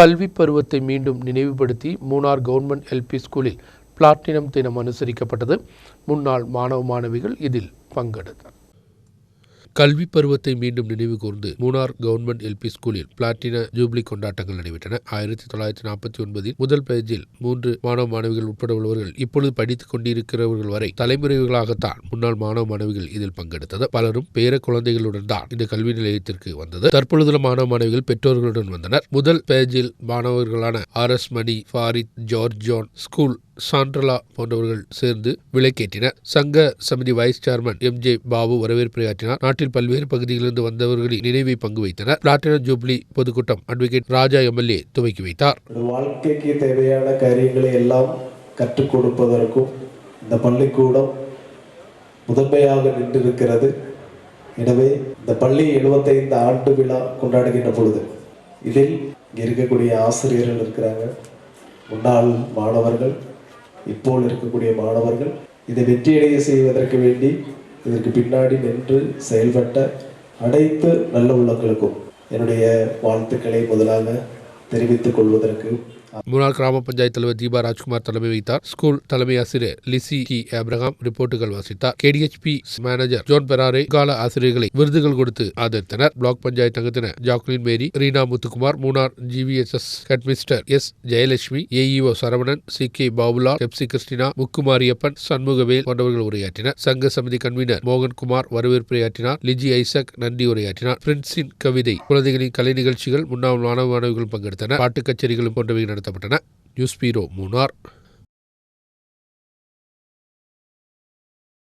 கல்வி பருவத்தை மீண்டும் நினைவுபடுத்தி மூணார் கவர்மெண்ட் எல்பி ஸ்கூலில் பிளாட்டினம் தினம் அனுசரிக்கப்பட்டது. முன்னாள் மாணவ மாணவிகள் இதில் பங்கெடுத்தனர். கல்வி பருவத்தை மீண்டும் நினைவு கூர்ந்து மூணார் கவர்மெண்ட் எல்பி ஸ்கூலில் பிளாட்டின ஜூப்ளி கொண்டாட்டங்கள் நடைபெற்றன. ஆயிரத்தி தொள்ளாயிரத்தி நாற்பத்தி ஒன்பதில் முதல் பேஜில் மூன்று மாணவ மாணவிகள் உட்பட உள்ளவர்கள் இப்பொழுது படித்துக் கொண்டிருக்கிறவர்கள் வரை தலைமுறைகளாகத்தான் முன்னாள் மாணவ மாணவிகள் இதில் பங்கெடுத்தது. பலரும் பேர குழந்தைகளுடன் தான் இந்த கல்வி நிலையத்திற்கு வந்தது. தற்பொழுதுள்ள மாணவ மாணவிகள் பெற்றோர்களுடன் வந்தனர். முதல் பேஜில் மாணவர்களான R S Mani Farid George John school சாண்ட்ரலா போன்றவர்கள் சேர்ந்து விலைக்கேற்றினர் சங்க Samithi vice chairman M J Babu வரவேற்புரையாற்றினார். நாட்டில் பல்வேறு பகுதிகளிலிருந்து வந்தவர்களின் நினைவை பங்கு வைத்தனர். பிளாட்டினம் ஜூப்ளி பொதுக்கூட்டம் அட்வொகேட் ராஜா எம்எல்ஏ துவக்கி வைத்தார். வாழ்க்கைக்கு தேவையான காரியங்களை எல்லாம் கற்றுக் கொடுப்பதற்கும் இந்த பள்ளிக்கூடம் முதன்மையாக நின்றிருக்கிறது. எனவே இந்த பள்ளி 75 ஆண்டு விழா கொண்டாடுகின்ற பொழுது இதில் இங்கே இருக்கக்கூடிய ஆசிரியர்கள் இருக்கிறாங்க. முன்னாள் மாணவர்கள் இப்போது இருக்கக்கூடிய மாணவர்கள் இதை வெற்றியடைய செய்வதற்கு வேண்டி இதற்கு பின்னாடி நின்று செயல்பட்ட அனைத்து நல்ல உள்ளங்களுக்கும் என்னுடைய வாழ்த்துக்களை முதலாக தெரிவித்துக் கொள்வதற்கு முன்னாள் கிராம பஞ்சாயத்து தலைவர் தீபா ராஜ்குமார் தலைமை வைத்தார் ஸ்கூல் தலைமை ஆசிரியர் லிசி கி. ஆப்ரஹாம் ரிப்போர்ட்டுகள் வாசித்தார். கேடிஎச்பி மேனேஜர் ஜோன் பெராரே கால ஆசிரியர்களை விருதுகள் கொடுத்து ஆதரித்தனர். Block panchayat அங்கத்தினர் Jacqueline Mary Reena Muthukumar Munnar GVSS headmistress S Jayalakshmi AEO Saravanan C K பாபுலா எப்சி கிருஷ்ணினா முக்குமாரியப்பன் சண்முகவேல் போன்றவர்கள் உரையாற்றினர். சங்க சமிதி கன்வீனர் மோகன்குமார் வரவேற்புரையாற்றினார் லிஜி ஐசக் நன்றி உரையாற்றினார். பிரின்ஸின் கவிதை குழந்தைகளின் கலை நிகழ்ச்சிகள் முன்னாள் மாணவ மாணவிகள் பங்கெடுத்தனர். பாட்டு கச்சேரிகளும் போன்றவை நடத்தப்பட்டன நியூஸ் பீரோ மூனார்